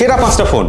সেরা পাঁচটা ফোন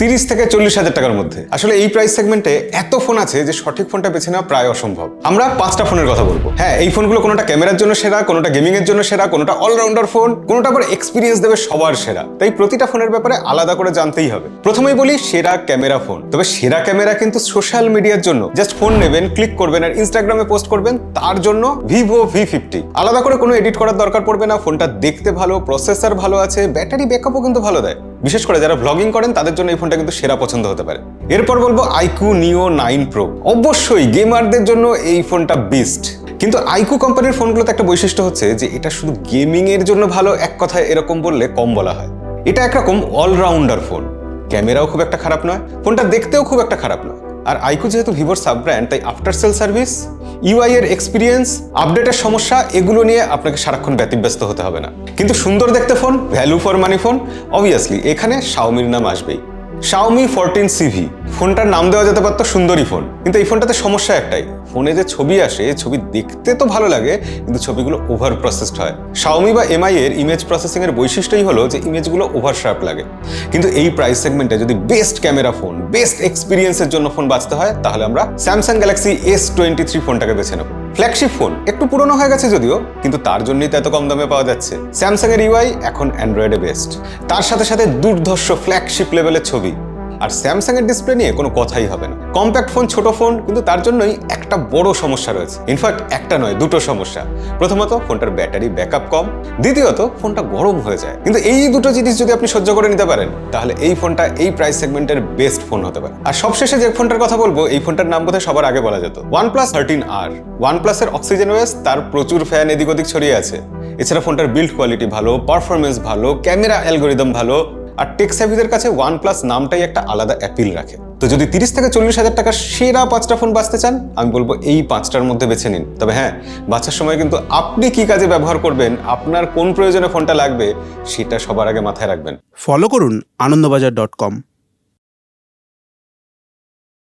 তিরিশ থেকে চল্লিশ হাজার টাকার মধ্যে। আসলে এই প্রাইস সেগমেন্টে এত ফোন আছে যে সঠিক ফোনটা বেছে নেওয়া প্রায় অসম্ভব। আমরা পাঁচটা ফোনের কথা বলব। হ্যাঁ এই ফোনগুলো কোনোটা ক্যামেরার জন্য সেরা, কোনোটা গেমিং এর জন্য সেরা, কোনোটা অলরাউন্ডার ফোন কোনোটা আবার এক্সপিরিয়েন্স দেবে সবার সেরা। তাই প্রতিটা ফোনের ব্যাপারে আলাদা করে জানতেই হবে। প্রথমেই বলি সেরা ক্যামেরা ফোন তবে সেরা ক্যামেরা কিন্তু সোশ্যাল মিডিয়ার জন্য। জাস্ট ফোন নেবেন ক্লিক করবেন আর ইনস্টাগ্রামে পোস্ট করবেন, তার জন্য ভিভো ভি ফিফটি আলাদা করে কোনো এডিট করার দরকার পড়বে না ফোনটা দেখতে ভালো প্রসেসর ভালো আছে ব্যাটারি ব্যাকআপও কিন্তু ভালো দেয়। বিশেষ করে যারা ব্লগিং করেন, তাদের জন্য এই ফোনটা কিন্তু সেরা পছন্দ হতে পারে। এরপর বলব আইকু নিও নাইন প্রো অবশ্যই গেমারদের জন্য এই ফোনটা বেস্ট কিন্তু আইকু কোম্পানির ফোনগুলোতে একটা বৈশিষ্ট্য হচ্ছে যে, এটা শুধু গেমিং এর জন্য ভালো, এক কথায় এরকম বললে কম বলা হয়। এটা একরকম অলরাউন্ডার ফোন ক্যামেরাও খুব একটা খারাপ নয়, ফোনটা দেখতেও খুব একটা খারাপ নয়। আর আইকো যেহেতু ভিভোর সাব ব্র্যান্ড তাই আফটার সেল সার্ভিস ইউআই এর এক্সপিরিয়েন্স আপডেটের সমস্যা, এগুলো নিয়ে আপনাকে সারাক্ষণ ব্যতিব্যস্ত হতে হবে না। কিন্তু সুন্দর দেখতে phone value for money phone obviously এখানে শাওমির নাম আসবেই। শাওমি ফোরটিন সিভি ফোনটার নাম দেওয়া যেতে পারতো সুন্দরী ফোন। কিন্তু এই ফোনটাতে সমস্যা একটাই। ফোনে যে ছবি আসে ছবি দেখতে তো ভালো লাগে, কিন্তু ছবিগুলো ওভার প্রসেসড হয়। শাওমি বা এমআই এর ইমেজ প্রসেসিং এর বৈশিষ্ট্যই হলো যে ইমেজগুলো ওভার শার্প লাগে। কিন্তু এই প্রাইস সেগমেন্টে যদি বেস্ট ক্যামেরা ফোন বেস্ট এক্সপিরিয়েন্সের জন্য ফোন বাঁচতে হয়, তাহলে আমরা Samsung Galaxy S twenty three ফোনটাকে বেছে নেব। ফ্ল্যাগশিপ ফোন একটু পুরনো হয়ে গেছে যদিও, কিন্তু তার জন্যই তো এত কম দামে পাওয়া যাচ্ছে। স্যামসাং এর ইউআই এখন অ্যান্ড্রয়েডে বেস্ট তার সাথে সাথে দুর্ধর্ষ ফ্ল্যাগশিপ লেভেলের ছবি। আর স্যামসাং এর ডিসপ্লে নিয়ে কোনো কথাই হবে না। কম্প্যাক্ট ফোন ছোট ফোন কিন্তু তার জন্যই একটা বড় সমস্যা রয়েছে। ইনফ্যাক্ট একটা নয়, দুটো সমস্যা। প্রথমত ফোনটার ব্যাটারি ব্যাকআপ কম। দ্বিতীয়ত ফোনটা গরম হয়ে যায়। কিন্তু এই দুটো জিনিস যদি আপনি সহ্য করে নিতে পারেন, তাহলে এই ফোনটা এই প্রাইস সেগমেন্টের বেস্ট ফোন হতে পারে। আর সবশেষে যে ফোনটার কথা বলব, এই ফোনটার নাম বোধহয় সবার আগে বলা যেত। ওয়ান প্লাস থার্টিন আর ওয়ান প্লাসের অক্সিজেন ওয়েস তার প্রচুর ফ্যান এদিক ওদিক ছড়িয়ে আছে। এছাড়া ফোনটার বিল্ড কোয়ালিটি ভালো পারফরমেন্স ভালো ক্যামেরা অ্যালগোরিদম ভালো আর টেক স্যাভিদের কাছে ওয়ান প্লাস নামটাই একটা আলাদা অ্যাপিল রাখে। তো যদি তিরিশ থেকে চল্লিশ হাজার টাকার সেরা পাঁচটা ফোন বাঁচতে চান, আমি বলব এই পাঁচটার মধ্যে বেছে নিন। তবে হ্যাঁ বাঁচার সময় কিন্তু আপনি কি কাজে ব্যবহার করবেন, আপনার কোন প্রয়োজনে ফোনটা লাগবে, সেটা সবার আগে মাথায় রাখবেন। ফলো করুন আনন্দবাজার ডট কম